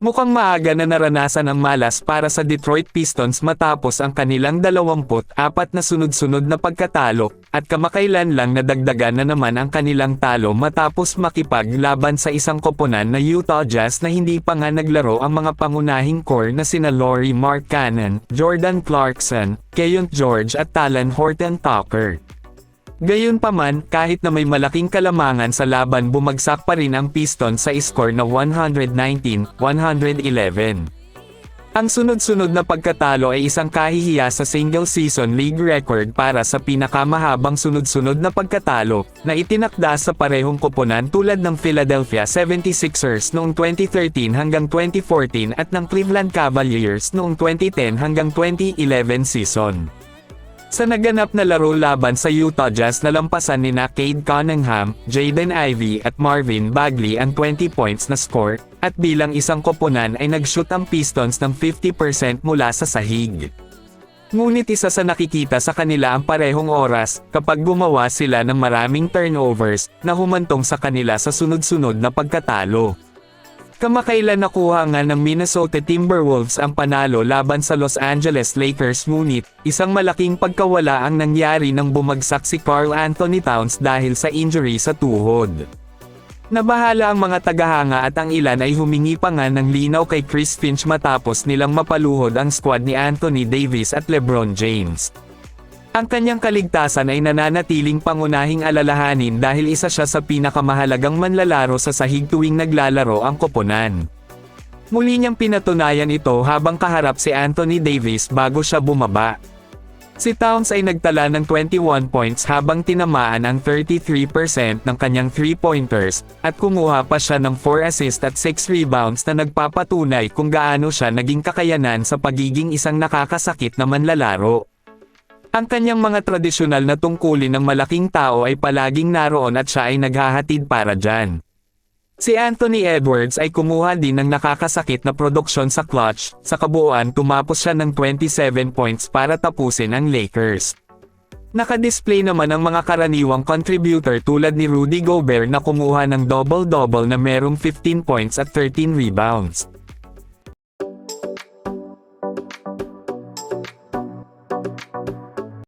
Mukhang maaga na naranasan ang malas para sa Detroit Pistons matapos ang kanilang 24 na sunod-sunod na pagkatalo, at kamakailan lang nadagdagan na naman ang kanilang talo matapos makipaglaban sa isang koponan na Utah Jazz na hindi pa nga naglaro ang mga pangunahing core na sina Laurie Markkanen, Jordan Clarkson, Keyon George at Talan Horton Tucker. Gayunpaman, kahit na may malaking kalamangan sa laban bumagsak pa rin ang Pistons sa score na 119-111. Ang sunod-sunod na pagkatalo ay isang kahihiya sa single-season league record para sa pinakamahabang sunod-sunod na pagkatalo, na itinakda sa parehong koponan tulad ng Philadelphia 76ers noong 2013 hanggang 2014 at ng Cleveland Cavaliers noong 2010 hanggang 2011 season. Sa naganap na laro laban sa Utah Jazz nalampasan ni na Cade Cunningham, Jaden Ivey at Marvin Bagley ang 20 points na score, at bilang isang koponan ay nag-shoot ang Pistons ng 50% mula sa sahig. Ngunit isa sa nakikita sa kanila ang parehong oras, kapag gumawa sila ng maraming turnovers, na humantong sa kanila sa sunod-sunod na pagkatalo. Kamakailan nakuha nga ng Minnesota Timberwolves ang panalo laban sa Los Angeles Lakers ngunit, isang malaking pagkawala ang nangyari nang bumagsak si Carl Anthony Towns dahil sa injury sa tuhod. Nabahala ang mga tagahanga at ang ilan ay humingi pa nga ng linaw kay Chris Finch matapos nilang mapaluhod ang squad ni Anthony Davis at LeBron James. Ang kanyang kaligtasan ay nananatiling pangunahing alalahanin dahil isa siya sa pinakamahalagang manlalaro sa sahig tuwing naglalaro ang koponan. Muli niyang pinatunayan ito habang kaharap si Anthony Davis bago siya bumaba. Si Towns ay nagtala ng 21 points habang tinamaan ang 33% ng kanyang 3-pointers, at kumuha pa siya ng 4 assists at 6 rebounds na nagpapatunay kung gaano siya naging kakayanan sa pagiging isang nakakasakit na manlalaro. Ang kanyang mga tradisyonal na tungkulin ng malaking tao ay palaging naroon at siya ay naghahatid para dyan. Si Anthony Edwards ay kumuha din ng nakakasakit na produksyon sa clutch, sa kabuuan tumapos siya ng 27 points para tapusin ang Lakers. Nakadisplay naman ang mga karaniwang contributor tulad ni Rudy Gobert na kumuha ng double-double na merong 15 points at 13 rebounds.